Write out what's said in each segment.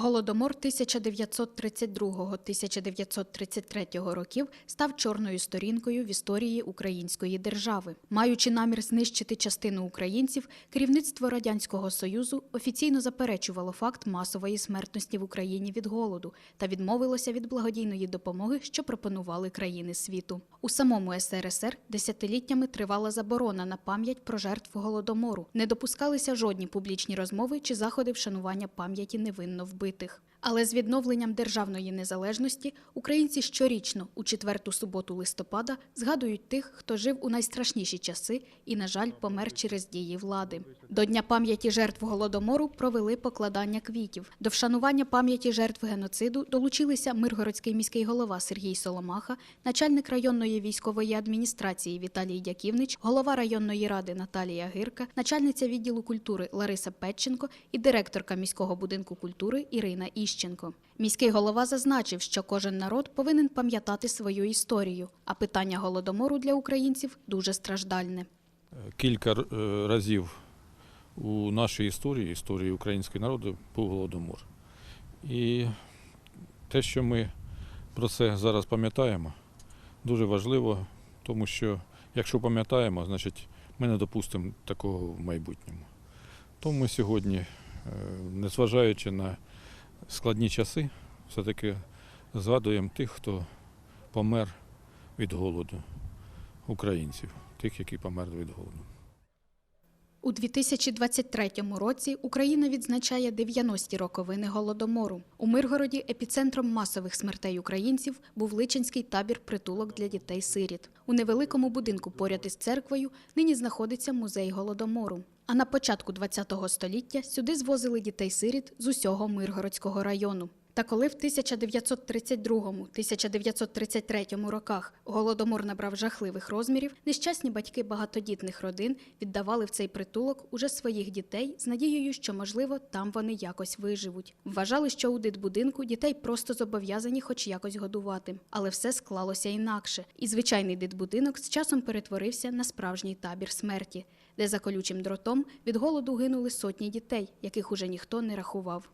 Голодомор 1932-1933 років став чорною сторінкою в історії української держави. Маючи намір знищити частину українців, керівництво радянського союзу офіційно заперечувало факт масової смертності в Україні від голоду та відмовилося від благодійної допомоги, що пропонували країни світу. У самому СРСР десятиліттями тривала заборона на пам'ять про жертв голодомору. Не допускалися жодні публічні розмови чи заходи вшанування пам'яті невинно вбитих побитих. Але з відновленням державної незалежності українці щорічно у четверту суботу листопада згадують тих, хто жив у найстрашніші часи і, на жаль, помер через дії влади. До Дня пам'яті жертв голодомору провели покладання квітів. До вшанування пам'яті жертв геноциду долучилися Миргородський міський голова Сергій Соломаха, начальник районної військової адміністрації Віталій Дяківнич, голова районної ради Наталія Гирка, начальниця відділу культури Лариса Петченко і директорка міського будинку культури Ірина Іщенко. Міський голова зазначив, що кожен народ повинен пам'ятати свою історію, а питання голодомору для українців дуже страждальне. Кілька е, разів у нашій історії, історії українського народу, був голодомор. І те, що ми про це зараз пам'ятаємо, дуже важливо, тому що якщо пам'ятаємо, значить ми не допустимо такого в майбутньому. Тому ми сьогодні, е, незважаючи на складні часи, все-таки згадуємо тих, хто помер від голоду, українців, тих, які померли від голоду. У 2023 році Україна відзначає 90-ті роковини голодомору. У Миргороді епіцентром масових смертей українців був Личинський табір притулок для дітей-сиріт. У невеликому будинку поряд із церквою нині знаходиться музей голодомору. А на початку ХХ століття сюди звозили дітей-сиріт з усього Миргородського району. Та коли в 1932-1933 роках голодомор набрав жахливих розмірів, нещасні батьки багатодітних родин віддавали в цей притулок уже своїх дітей з надією, що, можливо, там вони якось виживуть. Вважали, що у дитбудинку дітей просто зобов'язані хоч якось годувати. Але все склалося інакше, і звичайний дитбудинок з часом перетворився на справжній табір смерті, де за колючим дротом від голоду гинули сотні дітей, яких уже ніхто не рахував.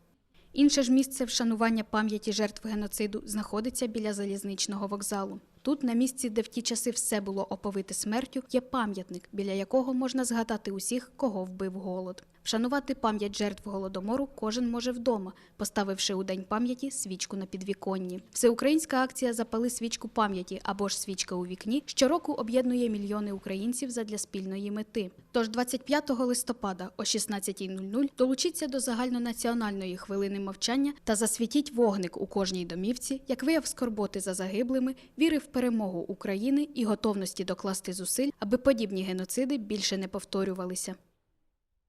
Інше ж місце вшанування пам'яті жертв геноциду знаходиться біля залізничного вокзалу. Тут, на місці, де в ті часи все було оповите смертю, є пам'ятник, біля якого можна згадати усіх, кого вбив голод. Вшанувати пам'ять жертв голодомору кожен може вдома, поставивши у день пам'яті свічку на підвіконні. Всеукраїнська акція Запали свічку пам'яті або ж свічка у вікні щороку об'єднує мільйони українців задля спільної мети. Тож 25 листопада о 16.00 долучіться до загальнонаціональної хвилини мовчання та засвітіть вогник у кожній домівці, як вияв скорботи за загиблими, віри в перемогу України і готовності докласти зусиль, аби подібні геноциди більше не повторювалися.